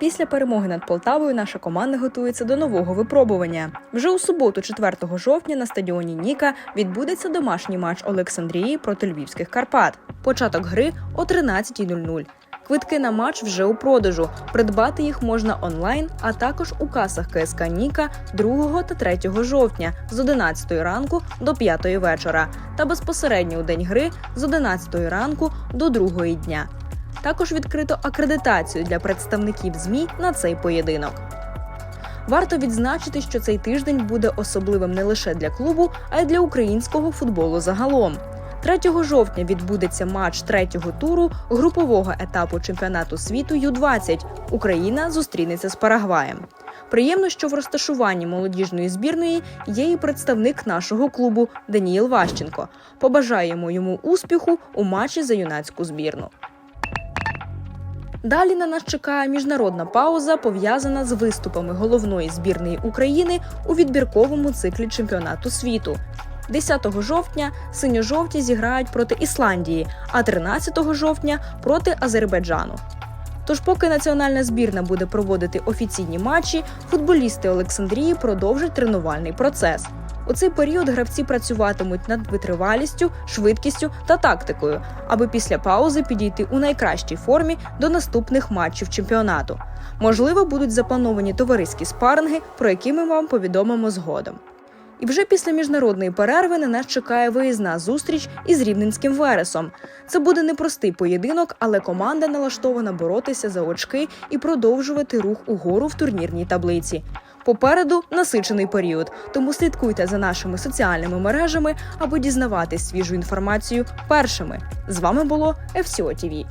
Після перемоги над Полтавою наша команда готується до нового випробування. Вже у суботу, 4 жовтня, на стадіоні Ніка відбудеться домашній матч Олександрії проти Львівських Карпат. Початок гри о 13.00. Квитки на матч вже у продажу. Придбати їх можна онлайн, а також у касах КСК Ніка 2 та 3 жовтня з 11 ранку до 5 вечора та безпосередньо у день гри з 11 ранку до 2 дня. Також відкрито акредитацію для представників ЗМІ на цей поєдинок. Варто відзначити, що цей тиждень буде особливим не лише для клубу, а й для українського футболу загалом. 3 жовтня відбудеться матч третього туру групового етапу чемпіонату світу Ю-20. Україна зустрінеться з Парагваєм. Приємно, що в розташуванні молодіжної збірної є і представник нашого клубу Даніїл Ващенко. Побажаємо йому успіху у матчі за юнацьку збірну. Далі на нас чекає міжнародна пауза, пов'язана з виступами головної збірної України у відбірковому циклі чемпіонату світу. 10 жовтня синьо-жовті зіграють проти Ісландії, а 13 жовтня проти Азербайджану. Тож, поки національна збірна буде проводити офіційні матчі, футболісти Олександрії продовжать тренувальний процес. У цей період гравці працюватимуть над витривалістю, швидкістю та тактикою, аби після паузи підійти у найкращій формі до наступних матчів чемпіонату. Можливо, будуть заплановані товариські спаринги, про які ми вам повідомимо згодом. І вже після міжнародної перерви на нас чекає виїзна зустріч із рівненським вересом. Це буде непростий поєдинок, але команда налаштована боротися за очки і продовжувати рух угору в турнірній таблиці. Попереду насичений період, тому слідкуйте за нашими соціальними мережами, аби дізнаватись свіжу інформацію першими. З вами було FCO TV.